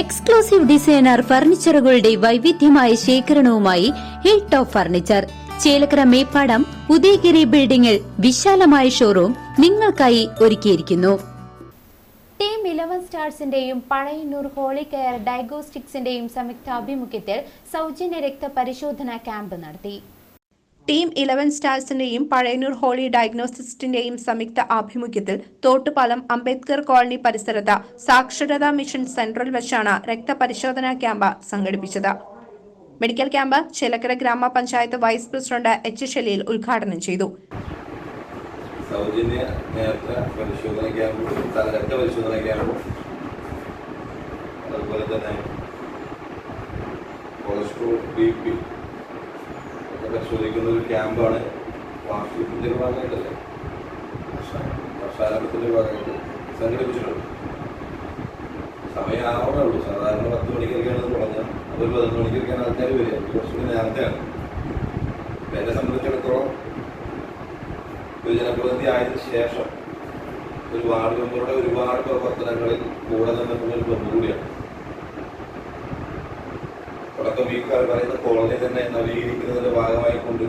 Exclusive designer ഫർണിച്ചറുകളുടെ വൈവിധ്യമായ ശേഖരണവുമായി hill top furniture Chelakkara Meppadam Udayagiri ബിൽഡിംഗിൽ വിശാലമായ ഷോറൂം നിങ്ങൾക്കായി ഒരുക്കിയിരിക്കുന്നു. ടീം ഇലവൻ സ്റ്റാർസിന്റെയും പഴയന്നൂർ ഹോളി കെയർ ഡയഗ്നോസ്റ്റിക്സിന്റെയും സംയുക്താഭിമുഖ്യത്തിൽ സൗജന്യ രക്തപരിശോധന ക്യാമ്പ് നടത്തി. ടീം ഇലവൻ സ്റ്റാർസിന്റെയും പഴയന്നൂർ ഹോളി ഡയഗ്നോസ്റ്റിസ്റ്റിന്റെയും സംയുക്ത ആഭിമുഖ്യത്തിൽ തോട്ടുപാലം അംബേദ്കർ കോളനി പരിസരത്ത് സാക്ഷരതാ മിഷൻ സെന്ററിൽ വെച്ചാണ് രക്തപരിശോധനാ ക്യാമ്പ് സംഘടിപ്പിച്ചത്. മെഡിക്കൽ ക്യാമ്പ് ചേലക്കര ഗ്രാമപഞ്ചായത്ത് വൈസ് പ്രസിഡന്റ് എച്ച് ഷെലീൽ ഉദ്ഘാടനം ചെയ്തു. സൗജന്യ പരിശോധന ക്യാമ്പും രക്തപരിശോധന ക്യാമ്പും അതുപോലെ തന്നെ കൊളസ്ട്രോൾ ബി പി പരിശോധിക്കുന്ന ഒരു ക്യാമ്പാണ് വാർഷികത്തിന്റെ ഭാഗമായിട്ടല്ലേ വർഷാരംഭത്തിന്റെ ഭാഗമായിട്ട്. സംഘടിപ്പിച്ചിട്ടുണ്ട് സമയം ആവണേ ഉള്ളൂ. സാധാരണ പത്ത് മണിക്കൊക്കെയാണ് പറഞ്ഞാൽ തുടങ്ങുക. അതൊരു പതിനൊന്ന് മണിക്കൊക്കെയാണ് ആൾക്കാർ വരിക. കുറച്ചുകൂടി നേരത്തെയാണ്. എന്നെ സംബന്ധിച്ചിടത്തോളം ഒരു ജനപ്രതിനിധി ആയതിനു ശേഷം ഒരു വാർഡ് മെമ്പറുടെ ഒരുപാട് പ്രവർത്തനങ്ങളിൽ കൂടെ നിന്നിട്ടുള്ള ഒരു ബന്ധു കൂടിയാണ്. തുടക്കം കാലം പറയുന്ന കോളനി തന്നെ നവീകരിക്കുന്നതിന്റെ ഭാഗമായി കൊണ്ട്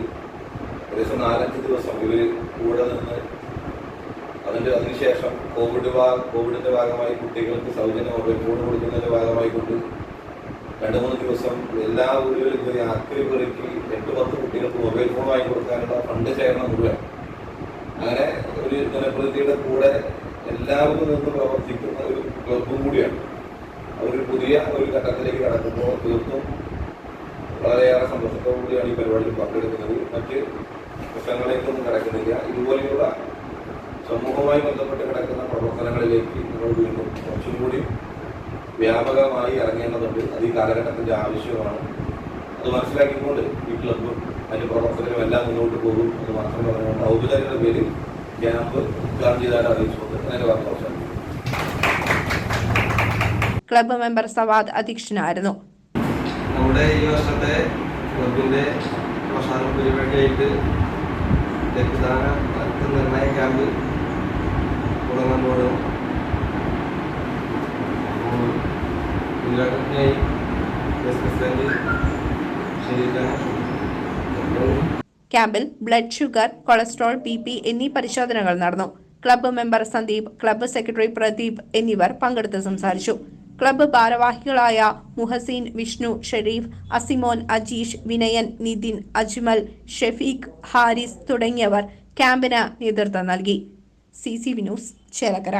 ഏകദേശം നാലഞ്ച് ദിവസം ഇവർ കൂടെ നിന്ന് അതിന്റെ അതിനുശേഷം കോവിഡ് കോവിഡിന്റെ ഭാഗമായി കുട്ടികൾക്ക് സൗജന്യ മൊബൈൽ കൊടുക്കുന്നതിന്റെ ഭാഗമായി കൊണ്ട് രണ്ട് മൂന്ന് ദിവസം എല്ലാ പോയി ആക്രി പെറുക്കി എട്ട് പത്ത് കുട്ടികൾക്ക് മൊബൈൽ ഫോൺ വാങ്ങി കൊടുക്കാനുള്ള ഫണ്ട് ശേഖരണം മുഴുവൻ. അങ്ങനെ ഒരു ജനപ്രതിനിധിയുടെ കൂടെ എല്ലാവർക്കും നിന്ന് പ്രവർത്തിക്കുന്ന ഒരു ക്ലബും കൂടിയാണ്. അവരൊരു പുതിയ ഒരു ഘട്ടത്തിലേക്ക് കടക്കുമ്പോൾ തീർത്തും വളരെയേറെ സന്തോഷത്തോടു കൂടിയാണ് ഈ പരിപാടിയിൽ പങ്കെടുക്കുന്നത്. മറ്റ് പ്രശ്നങ്ങളിലേക്കൊന്നും കിടക്കുന്നില്ല. ഇതുപോലെയുള്ള സമൂഹവുമായി ബന്ധപ്പെട്ട് കിടക്കുന്ന പ്രവർത്തനങ്ങളിലേക്ക് നമ്മൾ വീണ്ടും കുറച്ചും കൂടി വ്യാപകമായി ഇറങ്ങേണ്ടതുണ്ട്. അത് ഈ കാലഘട്ടത്തിന്റെ ആവശ്യമാണ്. അത് മനസ്സിലാക്കിക്കൊണ്ട് ഈ ക്ലബും അതിന്റെ പ്രവർത്തനവും എല്ലാം മുന്നോട്ട് പോകും എന്ന് മാത്രം പറഞ്ഞുകൊണ്ട് ഔപചാരിക പേരിൽ ക്യാമ്പ് ഉദ്ഘാടനം ചെയ്തായിട്ട് അറിയിച്ചുകൊണ്ട് അതിന്റെ വാർത്ത ക്ലബ്ബ് മെമ്പർ സവാദ് അധ്യക്ഷനായിരുന്നു. നമ്മുടെ ഈ വർഷത്തെ ക്ലബിന്റെ അവസാന പരിപാടിയായിട്ട് രക്തദാന നിർണയ ക്യാമ്പ് തുടങ്ങുന്നതോട് ഉദ്ഘാടനത്തിനായി വൈസ് പ്രസിഡന്റ് ക്യാമ്പിൽ blood sugar cholesterol B P എന്നീ പരിശോധനകൾ നടന്നു. Club member Sandeep club secretary Pradeep എന്നിവർ പങ്കെടുത്ത് സംസാരിച്ചു. ക്ലബ്ബ് ഭാരവാഹികളായ മുഹസീൻ വിഷ്ണു ഷെരീഫ് അസിമോൻ അജീഷ് വിനയൻ നിതിൻ അജ്മൽ ഷെഫീഖ് ഹാരിസ് തുടങ്ങിയവർ ക്യാമ്പിന് നേതൃത്വം നൽകി. C C V news Chelakkara.